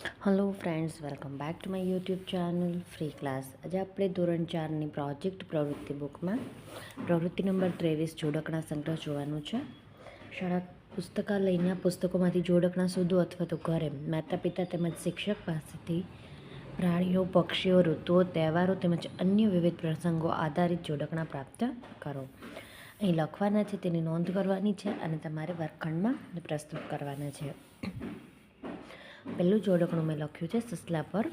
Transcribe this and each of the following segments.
Hello friends welcome back to my YouTube channel free class આજે આપણે ધોરણ ચારની પ્રોજેક્ટ પ્રવૃત્તિ બુકમાં પ્રવૃત્તિ નંબર ત્રેવીસ જોડકણા સંગ્રહ જોવાનું છે. શાળા પુસ્તકાલયના પુસ્તકોમાંથી જોડકણા શોધો અથવા તો ઘરે માતા પિતા તેમજ શિક્ષક પાસેથી પ્રાણીઓ, પક્ષીઓ, ઋતુઓ, તહેવારો તેમજ અન્ય વિવિધ પ્રસંગો આધારિત જોડકણા પ્રાપ્ત કરો. અહીં લખવાના છે, તેની નોંધ કરવાની છે અને તમારે વર્ગખંડમાં પ્રસ્તુત કરવાના છે. પહેલું જોડકણું મેં લખ્યું છે, સસલા પર.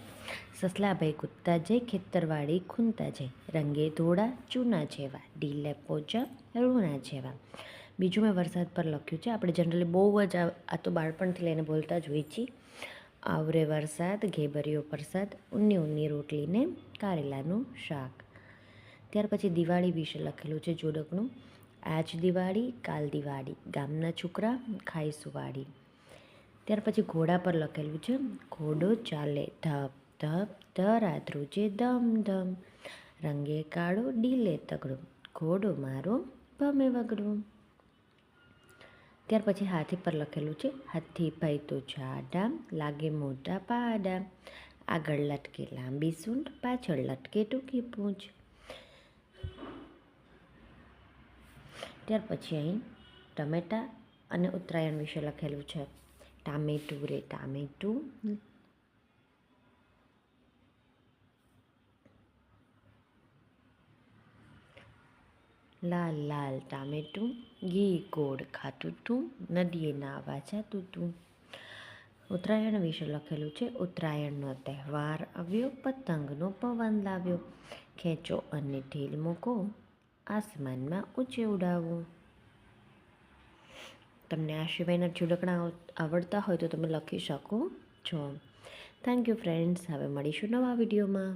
સસલાભાઈ કૂદતા જઈ ખેતરવાળી ખૂંદતા જઈ રંગે ધોળા, ચૂના જેવા. ઢીલે પોચા રૂણા જેવા. બીજું મેં વરસાદ પર લખ્યું છે. આપણે જનરલી બહુ જ આ તો બાળપણથી લઈને બોલતા જ હોઈએ છીએ. આવરે વરસાદ, ઘેબરિયો પ્રસાદ ઉન્ની ઉની રોટલીને કારેલાનું શાક. ત્યાર પછી દિવાળી વિશે લખેલું છે જોડકનું આજ દિવાળી, કાલ દિવાળી. ગામના છોકરા, ખાઈ સુવાળી. ત્યાર પછી ઘોડા પર લખેલું છે, ઘોડો ચાલે ધપ ધપ, ધરાધ્રુ છે ધમ ધમ, રંગે કાળો ડીલે તગડો, ઘોડો મારો ભમે વગડો. ત્યાર પછી હાથી પર લખેલું છે હાથી ભાઈ તો જાડા, લાગે મોટા પાડા, આગળ લટકે લાંબી સૂંઢ, પાછળ લટકે ટૂંકી પૂંછ. ત્યાર પછી અહીં ટમેટા અને ઉત્તરાયણ વિશે લખેલું છે ટામેટું રે, ટામેટું. લાલ લાલ ટામેટું. ઘી ગોળ ખાતું તું નદીએ નાવા જાતું તું. ઉત્તરાયણ વિશે લખેલું છે, ઉત્તરાયણનો તહેવાર આવ્યો, પતંગનો પવન લાવ્યો. ખેંચો અને ઢીલ મૂકો, આસમાનમાં ઊંચે ઉડાવો. તમને આ સિવાયના જોડકણા આવડતા હોય તો તમે લખી શકો છો. થેન્ક યુ ફ્રેન્ડ્સ હવે મળીશું નવા વિડીયોમાં.